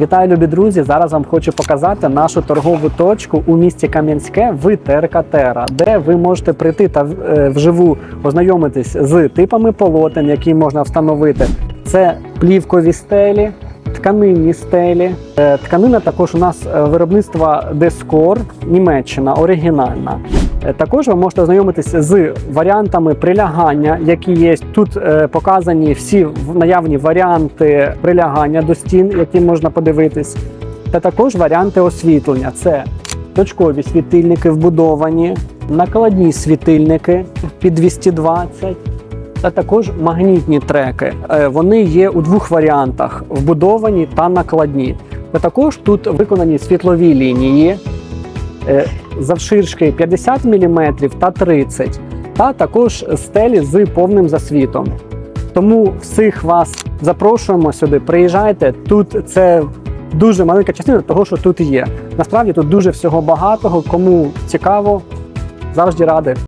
Вітаю, любі друзі! Зараз вам хочу показати нашу торгову точку у місті Кам'янське в Теркатера, де ви можете прийти та е, вживу ознайомитись з типами полотен, які можна встановити. Це плівкові стелі, тканинні стелі. Е, Тканина також у нас е, виробництва Дескор, Німеччина, оригінальна. Е, Також ви можете ознайомитися з варіантами прилягання, які є. Тут е, показані всі наявні варіанти прилягання до стін, які можна подивитись, та також варіанти освітлення. Це точкові світильники вбудовані, накладні світильники під 220, та також магнітні треки. Е, Вони є у двох варіантах: вбудовані та накладні. Та також тут виконані світлові лінії завширшки 50 мм та 30 та також стелі з повним засвітом. Тому всіх вас запрошуємо сюди. Приїжджайте. Тут це дуже маленька частина того, що тут є. Насправді тут дуже всього багатого. Кому цікаво, завжди ради.